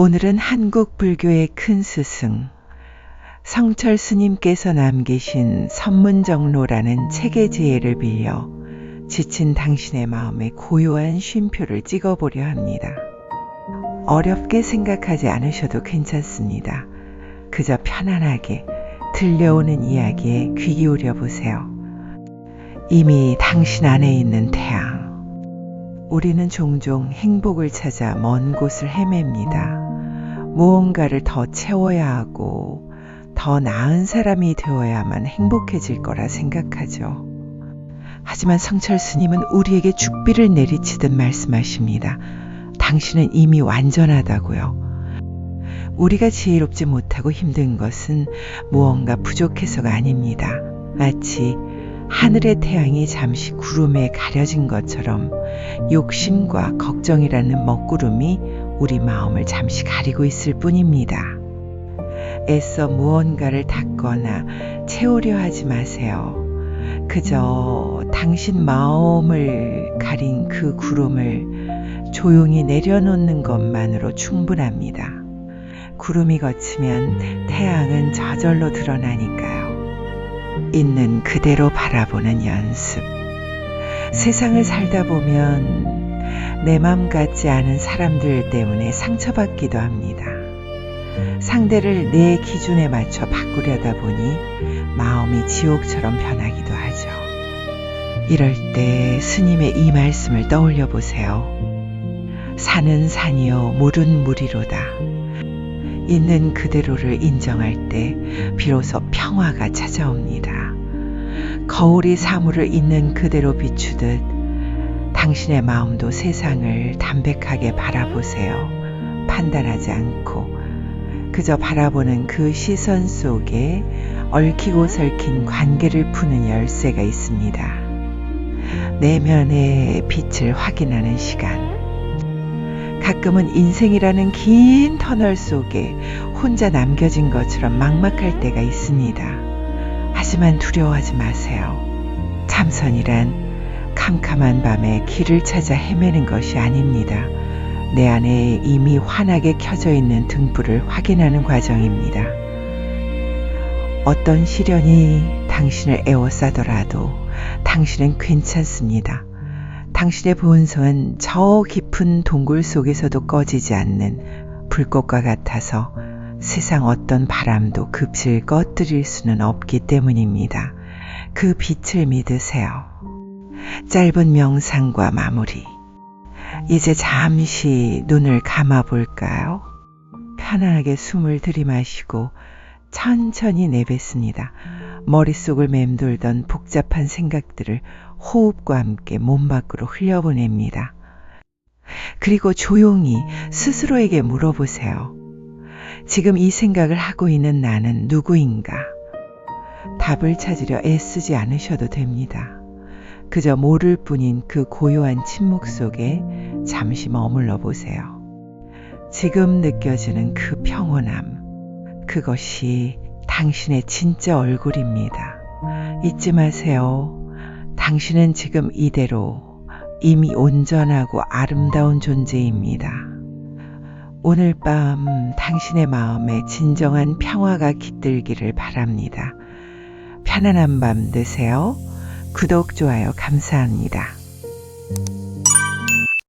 오늘은 한국 불교의 큰 스승 성철 스님께서 남기신 선문정로라는 책의 지혜를 빌려 지친 당신의 마음에 고요한 쉼표를 찍어보려 합니다. 어렵게 생각하지 않으셔도 괜찮습니다. 그저 편안하게 들려오는 이야기에 귀 기울여 보세요. 이미 당신 안에 있는 태양. 우리는 종종 행복을 찾아 먼 곳을 헤맵니다. 무언가를 더 채워야 하고 더 나은 사람이 되어야만 행복해질 거라 생각하죠. 하지만 성철 스님은 우리에게 죽비를 내리치듯 말씀하십니다. 당신은 이미 완전하다고요. 우리가 지혜롭지 못하고 힘든 것은 무언가 부족해서가 아닙니다. 마치 하늘의 태양이 잠시 구름에 가려진 것처럼 욕심과 걱정이라는 먹구름이 우리 마음을 잠시 가리고 있을 뿐입니다. 애써 무언가를 닦거나 채우려 하지 마세요. 그저 당신 마음을 가린 그 구름을 조용히 내려놓는 것만으로 충분합니다. 구름이 걷히면 태양은 저절로 드러나니까요. 있는 그대로 바라보는 연습. 세상을 살다 보면 내 맘 같지 않은 사람들 때문에 상처받기도 합니다. 상대를 내 기준에 맞춰 바꾸려다 보니 마음이 지옥처럼 변하기도 하죠. 이럴 때 스님의 이 말씀을 떠올려 보세요. 산은 산이요, 물은 물이로다. 있는 그대로를 인정할 때 비로소 평화가 찾아옵니다. 거울이 사물을 있는 그대로 비추듯 당신의 마음도 세상을 담백하게 바라보세요. 판단하지 않고 그저 바라보는 그 시선 속에 얽히고 설킨 관계를 푸는 열쇠가 있습니다. 내면의 빛을 확인하는 시간. 가끔은 인생이라는 긴 터널 속에 혼자 남겨진 것처럼 막막할 때가 있습니다. 하지만 두려워하지 마세요. 참선이란 캄캄한 밤에 길을 찾아 헤매는 것이 아닙니다. 내 안에 이미 환하게 켜져 있는 등불을 확인하는 과정입니다. 어떤 시련이 당신을 애워싸더라도 당신은 괜찮습니다. 당신의 본성은 저 깊은 동굴 속에서도 꺼지지 않는 불꽃과 같아서 세상 어떤 바람도 급질 꺼뜨릴 수는 없기 때문입니다. 그 빛을 믿으세요. 짧은 명상과 마무리. 이제 잠시 눈을 감아 볼까요? 편안하게 숨을 들이마시고 천천히 내뱉습니다. 머릿속을 맴돌던 복잡한 생각들을 호흡과 함께 몸 밖으로 흘려보냅니다. 그리고 조용히 스스로에게 물어보세요. 지금 이 생각을 하고 있는 나는 누구인가? 답을 찾으려 애쓰지 않으셔도 됩니다. 그저 모를 뿐인 그 고요한 침묵 속에 잠시 머물러 보세요. 지금 느껴지는 그 평온함, 그것이 당신의 진짜 얼굴입니다. 잊지 마세요. 당신은 지금 이대로 이미 온전하고 아름다운 존재입니다. 오늘 밤 당신의 마음에 진정한 평화가 깃들기를 바랍니다. 편안한 밤 되세요. 구독, 좋아요 감사합니다.